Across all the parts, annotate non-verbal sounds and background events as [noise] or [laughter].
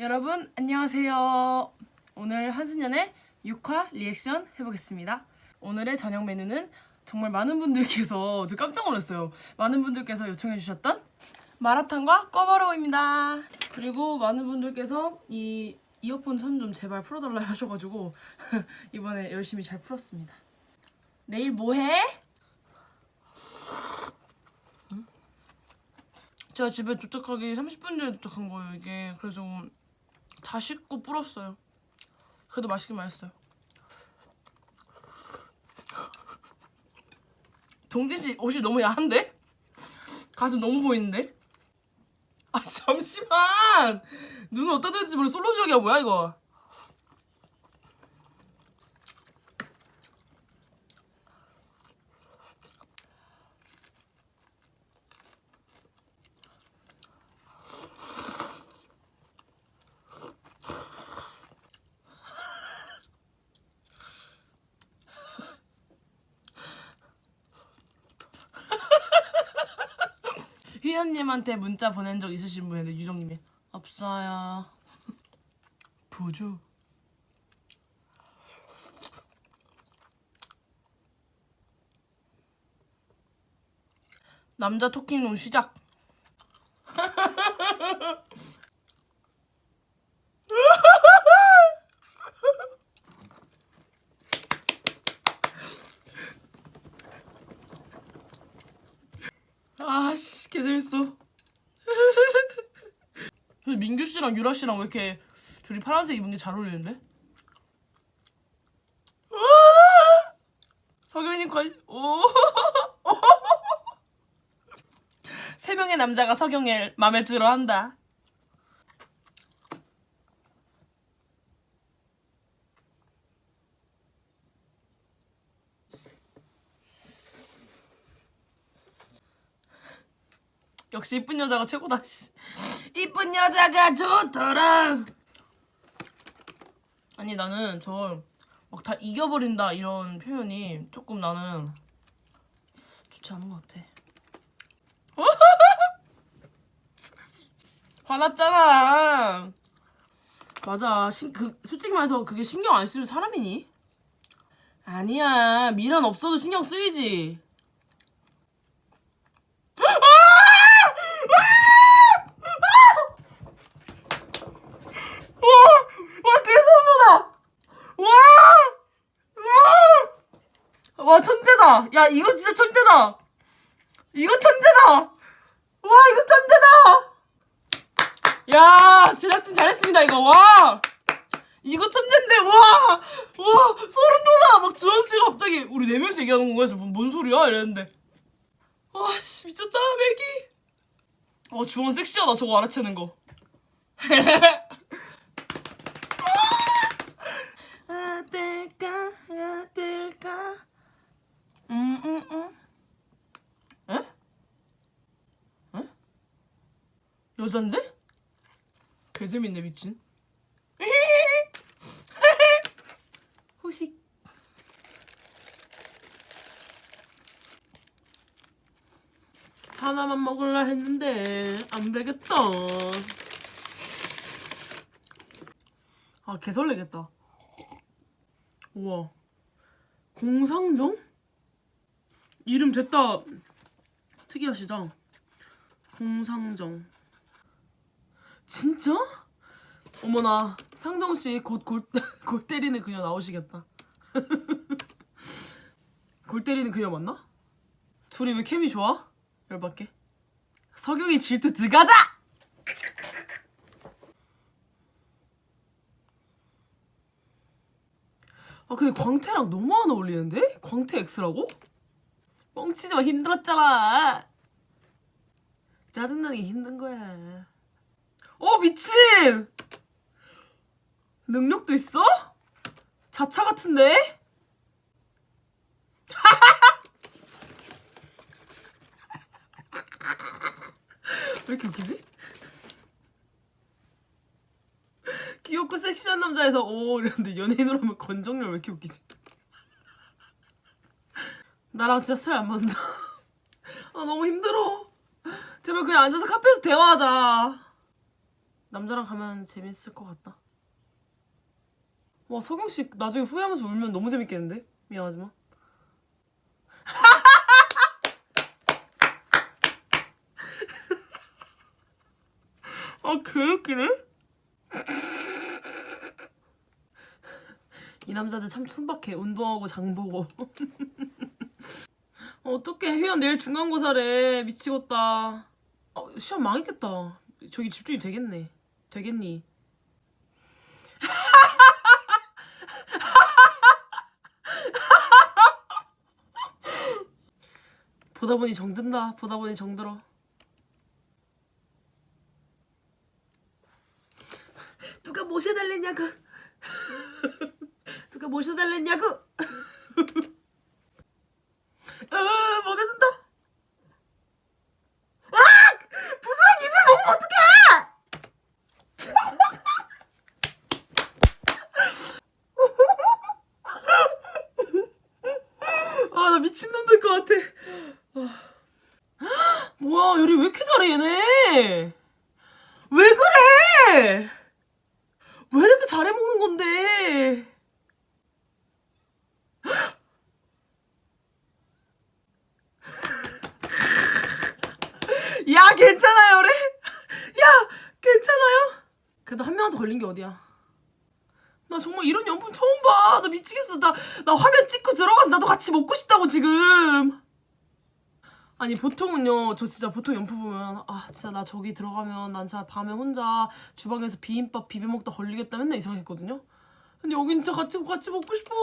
여러분 안녕하세요. 오늘 한승연의 6화 리액션 해보겠습니다. 오늘의 저녁 메뉴는 정말 많은 분들께서 [laughs] 저 깜짝 놀랐어요. 많은 분들께서 요청해 주셨던 마라탕과 꿔바로우입니다. 그리고 많은 분들께서 이 이어폰 선 좀 제발 풀어달라 하셔가지고 [laughs] 이번에 열심히 잘 풀었습니다. 내일 뭐해? 제가 집에 도착하기 30분 전에 도착한 거예요 이게 그래서 다 씻고 불었어요. 그래도 맛있긴 맛있어요. 동진 씨 옷이 너무 야한데? 가슴 너무 보이는데? 아 잠시만! 눈은 어디다 뒀지 모르 솔로지역이야 뭐야 이거 휘연님한테 문자 보낸 적 있으신 분인데 유정님이 없어요. [laughs] 부주. 남자 토킹룸 시작. 아씨 개 재밌어. [laughs] 민규 씨랑 유라 씨랑 왜 이렇게 둘이 파란색 입은 게 잘 어울리는데? 아! 석연님 관 오. [laughs] 세 명의 남자가 석영을 마음에 들어 한다. 역시 이쁜 여자가 최고다. 씨. 이쁜 여자가 좋더라. 아니 나는 저 막 다 이겨버린다 이런 표현이 조금 나는 좋지 않은 것 같아. [laughs] 화났잖아. 맞아. 신, 그, 솔직히 말해서 그게 신경 안 쓰는 사람이니? 아니야. 미련 없어도 신경 쓰이지. 와! 와, 개소름돋아! 와! 와! 와, 천재다! 야, 이거 진짜 천재다! 이거 천재다! 와, 이거 천재다! 야, 제작진 잘했습니다, 이거. 와! 이거 천재인데, 와! 와, 소름 돋아! 막 주원 씨가 갑자기, 우리 네 명이서 얘기하는 건가 해서, 뭔, 뭔 소리야? 이랬는데. 와, 씨, 미쳤다, 맥이! 어, 주원 섹시하다, 저거 알아채는 거. [laughs] 어떨까 어떨까 음음음 에? 에? 여잔데? 개재밌네 미친. 후식. 하나만 먹을라 했는데 안 되겠다. 아 개설레겠다. 우와. 공상정? 이름 됐다. 특이하시다. 공상정 진짜? 어머나 상정 씨 곧골 [laughs] 골 때리는 그녀 나오시겠다 [laughs] 골 때리는 그녀 맞나? 둘이 왜 케미 좋아? 열받게 석영이 질투 들어가자! 아 근데 광태랑 너무 안 어울리는데? 광태 X라고? 뻥치지 마 힘들었잖아 짜증나는 게 힘든 거야 어 미친 능력도 있어? 자차 같은데? [laughs] 왜 이렇게 웃기지? 귀엽고 섹시한 남자에서 오 이랬는데 연예인으로 하면 권정열 왜 이렇게 웃기지? 나랑 진짜 스타일 안 맞는다. [laughs] 아 너무 힘들어. 제발 그냥 앉아서 카페에서 대화하자. 남자랑 가면 재밌을 것 같다. 와 석영 씨 나중에 후회하면서 울면 너무 재밌겠는데? 미안하지만. [laughs] 아 개웃기네. [laughs] 이 남자들 참 순박해. 운동하고 장 보고. [laughs] 어떡해 휘연 내일 중간고사래 미치겠다. 어, 시험 망했겠다. 저기 집중이 되겠네. 되겠니? [laughs] 보다 보니 정든다. 보다 보니 정들어. 누가 모셔달랬냐고. [laughs] 누가 모셔달랬냐고. [laughs] 아, 먹여준다. 아! 부스랑 입을 먹으면 어떡해! 아, 나 미친놈 될 것 같아. 아. 뭐야, 요리 왜 이렇게 잘해, 얘네? 왜 그래? 왜 이렇게 잘해 먹는 건데? 야, 괜찮아요, 그래? 야, 괜찮아요? 그래도 한 명한테 걸린 게 어디야? 나 정말 이런 연분 처음 봐. 나 미치겠어. 나, 나 화면 찍고 들어가서 나도 같이 먹고 싶다고, 지금. 아니, 보통은요, 저 진짜 보통 연프 보면, 아, 진짜 나 저기 들어가면 난 진짜 밤에 혼자 주방에서 비빔밥 비벼 먹다 걸리겠다 맨날 이 생각했거든요? 근데 여긴 진짜 같이, 같이 먹고 싶어.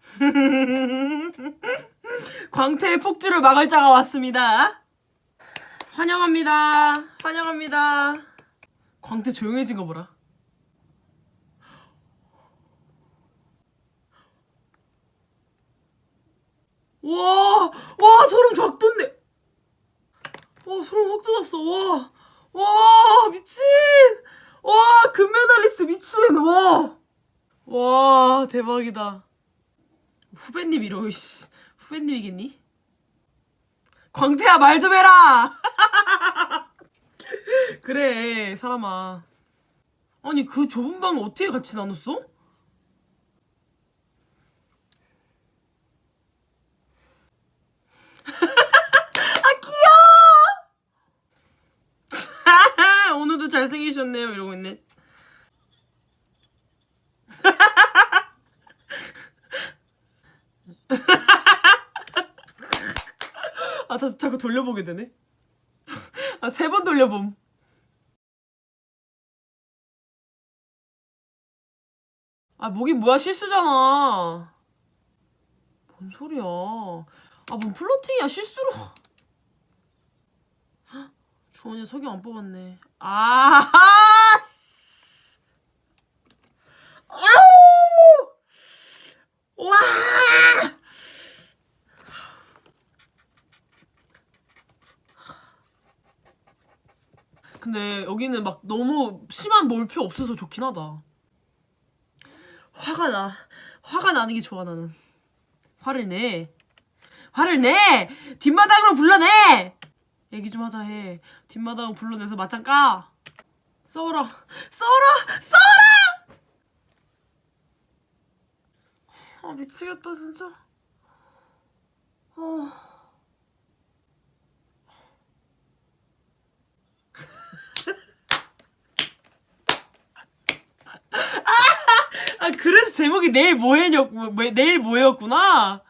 [laughs] 광태의 폭주를 막을 자가 왔습니다. 환영합니다. 환영합니다. 광태 조용해진 거 보라. 와, 와, 소름 쫙 돋네. 와, 소름 확 돋았어. 와, 와, 미친. 와, 금메달리스트 미친. 와, 와, 대박이다. 후배님 이러, 씨. 후배님이겠니? 광태야, 말 좀 해라! [laughs] 그래, 사람아. 아니, 그 좁은 방을 어떻게 같이 나눴어? 아, 귀여워! 오늘도 잘 생기셨네요. 이러고 있네. [laughs] 아, 다 자꾸 돌려보게 되네. 아, 세 번 돌려봄. 아, 목이 뭐야, 실수잖아. 뭔 소리야. 아, 뭔 플러팅이야, 실수로. 헉, 주원이 석영 안 뽑았네. 아, 씨. 아우! 와! 근데 여기는 막 너무 심한 몰표 없어서 좋긴 하다. 화가 나. 화가 나는 게 좋아, 나는. 화를 내. 화를 내! 뒷마당으로 불러내! 얘기 좀 하자 해. 뒷마당으로 불러내서 맞짱 까! 싸워라! 싸워라! 싸워라! 아, 미치겠다, 진짜. 어. 아, 그래서 제목이 내일 뭐해였, 뭐, 내일 뭐해였구나?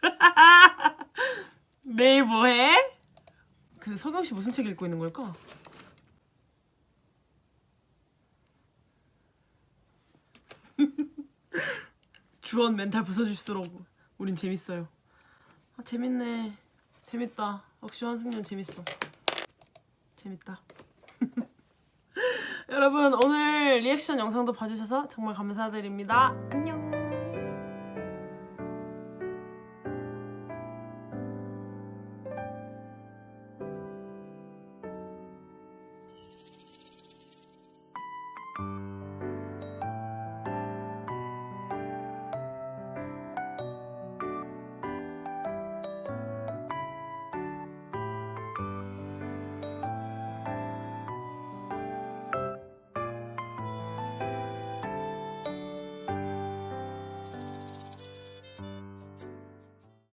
[laughs] 내일 뭐해? 그 석영 씨 무슨 책 읽고 있는 걸까? [laughs] 주원 멘탈 부서질수록 우린 재밌어요. 아 재밌네. 재밌다. 역시 환승연 재밌어. 재밌다. [laughs] 여러분 오늘 리액션 영상도 봐주셔서 정말 감사드립니다. 안녕.